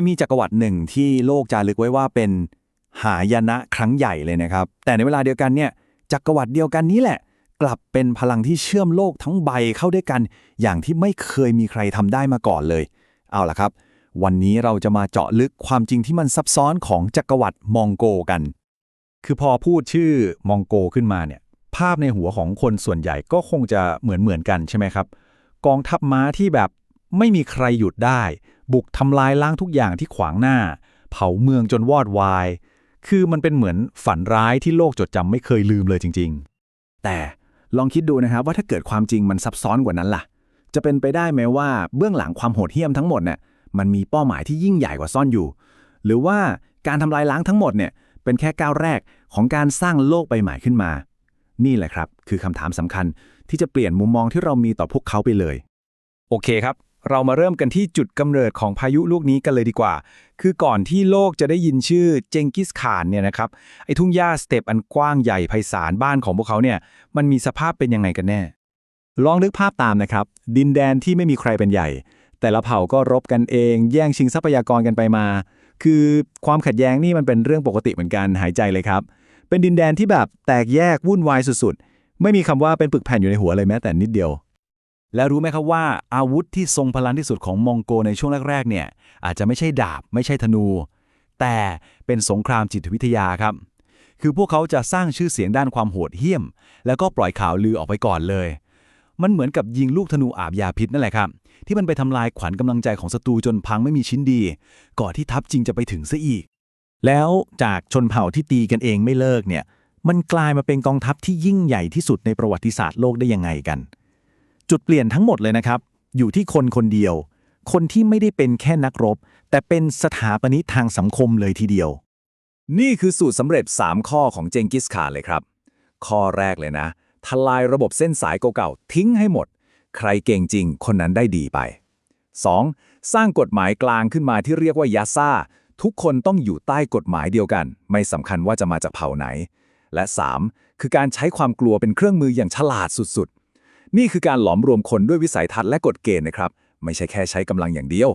ยมีจักรวรรดิหนึ่งที่โลกจารึกไว้ว่าเป็นหายนะครั้งใหญ่เลยนะครับ แต่ในเวลาเดียวกันเนี่ยจักรวรรดิเดียวกันนี้แหละ กลับเป็นพลังที่เชื่อมโลกทั้งใบเข้าด้วยกัน อย่างที่ไม่เคยมีใครทำได้มาก่อนเลย เอาล่ะครับ วันนี้เราจะมาเจาะลึกความจริงที่มันซับซ้อนของจักรวรรดิมองโกกัน คือพอพูดชื่อมองโกขึ้นมาเนี่ยภาพในหัวของคนส่วนใหญ่ก็คงจะเหมือนเหมือนกันใช่ไหมครับ กองทัพม้าที่แบบไม่มีใครหยุดได้ บุกทำลายล้างทุกอย่างที่ขวางหน้า เผาเมืองจนวอดวาย คือมันเป็นเหมือนฝันร้ายที่โลกจดจำไม่เคยลืมเลยจริงแต่ลองคิดดูนะครับว่าถ้าเกิดความจริงมันซับซ้อนกว่านั้นล่ะ จะเป็นไปได้ไหมว่าเบื้องหลังความโหดเหี้ยมทั้งหมดเนี่ยมันมีเป้าหมายที่ยิ่งใหญ่กว่าซ่อนอยู่ หรือว่าการทำลายล้างทั้งหมดเนี่ยเป็นแค่ก้าวแรกของการสร้างโลกใบใหม่ขึ้นมา นี่แหละครับ คือคำถามสำคัญที่จะเปลี่ยนมุมมองที่เรามีต่อพวกเขาไปเลย โอเคครับ เรามาเริ่มกันที่จุดกำเนิดของพายุลูกนี้กันเลยดีกว่า คือก่อนที่โลกจะได้ยินชื่อเจงกิสข่านเนี่ยนะครับ ไอ้ทุ่งหญ้าสเต็ปอันกว้างใหญ่ไพศาลบ้านของพวกเขาเนี่ย มันมีสภาพเป็นยังไงกันแน่ ลองนึกภาพตามนะครับ ดินแดนที่ไม่มีใครเป็นใหญ่ แต่ละเผ่าก็รบกันเอง แย่งชิงทรัพยากรกันไปมา คือความขัดแย้งนี่มันเป็นเรื่องปกติเหมือนกันหายใจเลยครับ เป็นดินแดนที่แบบแตกแยกวุ่นวายสุดๆ ไม่มีคำว่าเป็นปึกแผ่นอยู่ในหัวเลยแม้แต่นิดเดียว และรู้ไหมครับว่าอาวุธที่ทรงพลังที่สุดของมองโกในช่วงแรกๆเนี่ยอาจจะไม่ใช่ดาบไม่ใช่ธนู แต่เป็นสงครามจิตวิทยาครับ คือพวกเขาจะสร้างชื่อเสียงด้านความโหดเหี้ยม แล้วก็ปล่อยข่าวลือออกไปก่อนเลย มันเหมือนกับยิงลูกธนูอาบยาพิษนั่นแหละครับ ที่มันไปทำลายขวัญกำลังใจของศัตรูจนพังไม่มีชิ้นดี ก่อนที่ทัพจริงจะไปถึงซะอีก แล้วจากชนเผ่าที่ตีกันเองไม่เลิกเนี่ยมันกลายมาเป็นกองทัพที่ยิ่งใหญ่ที่สุดในประวัติศาสตร์โลกได้ยังไงกัน จุดเปลี่ยนทั้งหมดเลยนะครับ อยู่ที่คนคนเดียว คนที่ไม่ได้เป็นแค่นักรบ แต่เป็นสถาปนิกทางสังคมเลยทีเดียว นี่คือสูตรสำเร็จ 3 ข้อของเจงกิสข่านเลยครับ ข้อแรกเลยนะ ทลายระบบเส้นสายเก่าๆทิ้งให้หมด ใครเก่งจริง คนนั้นได้ดีไป 2. สร้างกฎหมายกลางขึ้นมาที่เรียกว่ายาซ่า ทุกคนต้องอยู่ใต้กฎหมายเดียวกัน ไม่สำคัญว่าจะมาจากเผ่าไหน และ 3. คือการใช้ความกลัวเป็นเครื่องมืออย่างฉลาดสุดๆ นี่คือการหลอมรวมคนด้วยวิสัยทัศน์และกฎเกณฑ์นะครับ ไม่ใช่แค่ใช้กำลังอย่างเดียว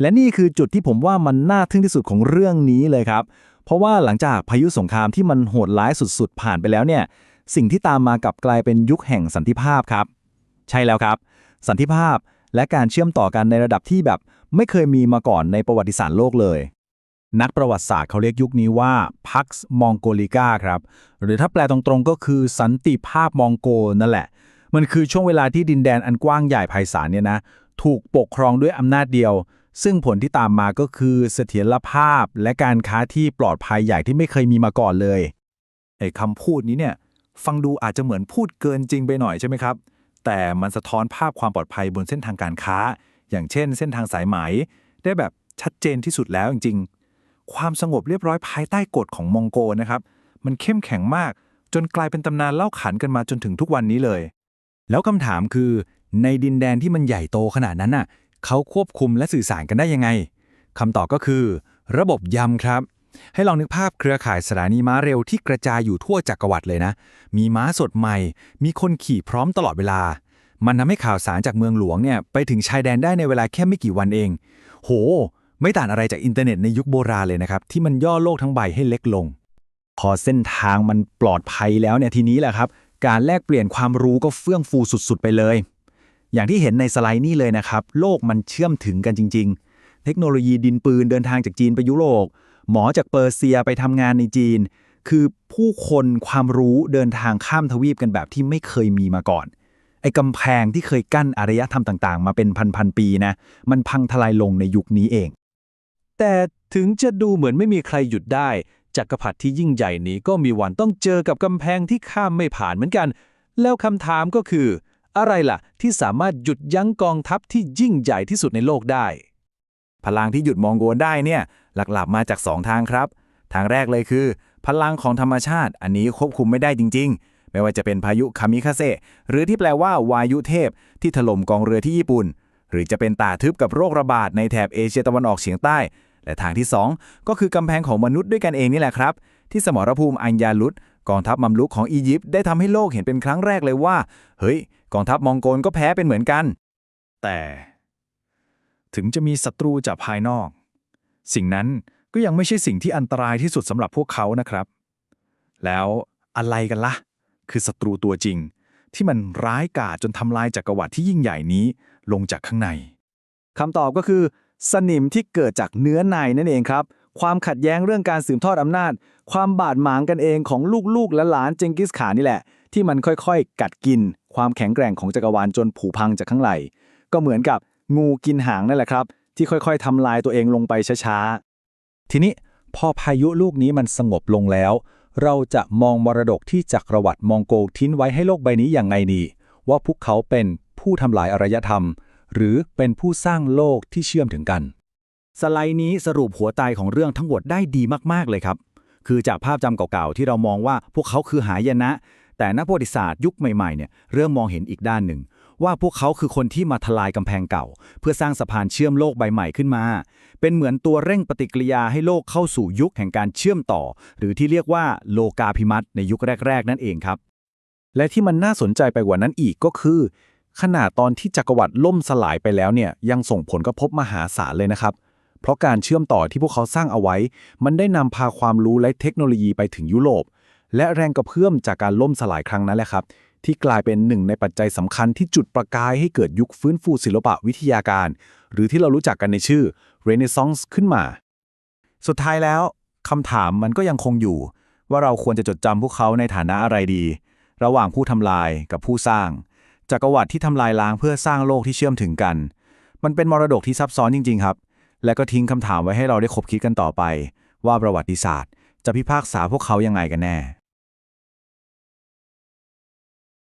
และนี่คือจุดที่ผมว่ามันน่าทึ่งที่สุดของเรื่องนี้เลยครับ เพราะว่าหลังจากพายุสงครามที่มันโหดร้ายสุดๆ ผ่านไปแล้วเนี่ย สิ่งที่ตามมากับกลายเป็นยุคแห่งสันติภาพครับ ใช่แล้วครับ สันติภาพและการเชื่อมต่อกันในระดับที่แบบไม่เคยมีมาก่อนในประวัติศาสตร์โลกเลย นักประวัติศาสตร์เขาเรียกยุคนี้ว่า Pax Mongolica ครับ หรือถ้าแปลตรงๆก็คือสันติภาพมองโกนั่นแหละ มันคือช่วงเวลาที่ดินแดนอันกว้างใหญ่ไพศาลเนี่ยนะ ถูกปกครองด้วยอำนาจเดียว ซึ่งผลที่ตามมาก็คือเสถียรภาพและการค้าที่ปลอดภัยใหญ่ที่ไม่เคยมีมาก่อนเลยไอ้คำพูดนี้เนี่ยฟังดูอาจจะเหมือนพูดเกินจริงไปหน่อยใช่ไหมครับ แต่มันสะท้อนภาพความปลอดภัยบนเส้นทางการค้า อย่างเช่น เส้นทางสายไหม ได้แบบชัดเจนที่สุดแล้วจริงๆ ความสงบเรียบร้อยภายใต้กฎของมองโกนะครับ มันเข้มแข็งมากจนกลายเป็นตำนานเล่าขานกันมาจนถึงทุกวันนี้เลย แล้วคำถามคือ ในดินแดนที่มันใหญ่โตขนาดนั้นน่ะเขาควบคุมและสื่อสารกันได้ยังไงคำตอบก็คือ ระบบยำครับ ให้ลองนึกภาพเครือข่ายสถานีม้าเร็วที่กระจายอยู่ทั่วจักรวรรดิเลยนะ มีม้าสดใหม่ มีคนขี่พร้อมตลอดเวลา มันทำให้ข่าวสารจากเมืองหลวงเนี่ยไปถึงชายแดนได้ในเวลาแค่ไม่กี่วันเอง โห ไม่ต่างอะไรจากอินเทอร์เน็ตในยุคโบราณเลยนะครับ ที่มันย่อโลกทั้งใบให้เล็กลง พอเส้นทางมันปลอดภัยแล้วเนี่ยทีนี้แหละครับ การแลกเปลี่ยนความรู้ก็เฟื่องฟูสุดๆ ไปเลย อย่างที่เห็นในสไลด์นี่เลยนะครับ โลกมันเชื่อมถึงกันจริง ๆ เทคโนโลยีดินปืนเดินทางจากจีนไปยุโรป หมอจากเปอร์เซียไปทำงานในจีน คือผู้คนความรู้เดินทางข้ามทวีปกันแบบที่ไม่เคยมีมาก่อน ไอ้กำแพงที่เคยกั้นอารยธรรมต่างๆ มาเป็นพันๆปีนะ มันพังทลายลงในยุคนี้เอง แต่ถึงจะดูเหมือนไม่มีใครหยุดได้ จักรพรรดิที่ยิ่งใหญ่นี้ก็มีวันต้องเจอกับกำแพงที่ข้ามไม่ผ่านเหมือนกัน แล้วคำถามก็คือ อะไรล่ะ ที่สามารถหยุดยั้งกองทัพที่ยิ่งใหญ่ที่สุดในโลกได้ พลังที่หยุดมองโกนได้เนี่ย หลักๆมาจาก 2 ทางครับ ทางแรกเลยคือ พลังของธรรมชาติ อันนี้ควบคุมไม่ได้จริง ๆ ไม่ว่าจะเป็นพายุคามิคาเซหรือที่แปลว่าวายุเทพ ที่ถล่มกองเรือที่ญี่ปุ่น หรือจะเป็นตาทึบกับโรคระบาดในแถบเอเชียตะวันออกเฉียงใต้ และทางที่ 2 ก็คือกำแพงของมนุษย์ด้วยกันเองนี่แหละครับ ที่สมรภูมิอัญญาลุดกองทัพมัมลุกของอียิปต์ได้ทำให้โลกเห็นเป็นครั้งแรกเลยว่า เฮ้ย กองทัพมองโกลก็แพ้เป็นเหมือนกัน แต่ ถึงจะมีศัตรูจากภายนอก สิ่งนั้นก็ยังไม่ใช่สิ่งที่อันตรายที่สุดสำหรับพวกเขานะครับ แล้วอะไรกันละ่ะ คือศัตรูตัวจริง ที่มันร้ายกาจจนทำลายจักรวรรดิที่ยิ่งใหญ่นี้ลงจากข้างในคำตอบก็คือ สนิมที่เกิดจากเนื้อในนั่นเองครับ ความขัดแย้งเรื่องการสืบทอดอำนาจ ความบาดหมางกันเองของลูกๆและหลานเจงกิสข่านนี่แหละ ที่มันค่อยๆ กัดกิน ความแข็งแกร่งของจักรวาลจนผุพังจากข้างในก็เหมือนกับงูกินหางนั่นแหละครับ ที่ค่อยๆทำลายตัวเองลงไปช้าๆ ทีนี้พอพายุลูกนี้มันสงบลงแล้ว เราจะมองมรดกที่จักรวรรดิมองโกทิ้นไว้ให้โลกใบนี้อย่างไงดี ว่าพวกเขาเป็นผู้ทำลายอารยธรรม หรือเป็นผู้สร้างโลกที่เชื่อมถึงกัน สไลด์นี้สรุปหัวใจของเรื่องทั้งหมดได้ดีมากๆเลยครับ คือจากภาพจำเก่าๆ ที่เรามองว่าพวกเขาคือหายนะ แต่นักประวัติศาสตร์ยุคใหม่ๆเนี่ยเริ่มมองเห็นอีกด้านหนึ่ง ว่าพวกเขาคือคนที่มาทลายกำแพงเก่า เพื่อสร้างสะพานเชื่อมโลกใบใหม่ขึ้นมา เป็นเหมือนตัวเร่งปฏิกิริยาให้โลกเข้าสู่ยุคแห่งการเชื่อมต่อ หรือที่เรียกว่าโลกาภิมัตในยุคแรก ๆ นั่นเองครับและที่มันน่าสนใจไปกว่านั้นอีกก็คือ ขนาดตอนที่จักรวรรดิล่มสลายไปแล้วเนี่ยยังส่งผลกระทบมหาศาลเลยนะครับ เพราะการเชื่อมต่อที่พวกเขาสร้างเอาไว้ มันได้นำพาความรู้และเทคโนโลยีไปถึงยุโรป และแรงกระเพื่อมจากการล่มสลายครั้งนั้นแหละครับ ที่กลายเป็นหนึ่งในปัจจัยสำคัญที่จุดประกายให้เกิดยุคฟื้นฟูศิลปะวิทยาการ หรือที่เรารู้จักกันในชื่อ Renaissance ขึ้นมา สุดท้ายแล้วคำถามมันก็ยังคงอยู่ ว่าเราควรจะจดจำพวกเขาในฐานะอะไรดี ระหว่างผู้ทำลายกับผู้สร้าง จักรวรรดิที่ทำลายล้างเพื่อสร้างโลกที่เชื่อมถึงกัน มันเป็นมรดกที่ซับซ้อนจริง ๆ ครับ และก็ทิ้งคำถามไว้ให้เราได้คบคิดกันต่อไป ว่าประวัติศาสตร์ จะพิพากษาพวกเขายังไงกันแน่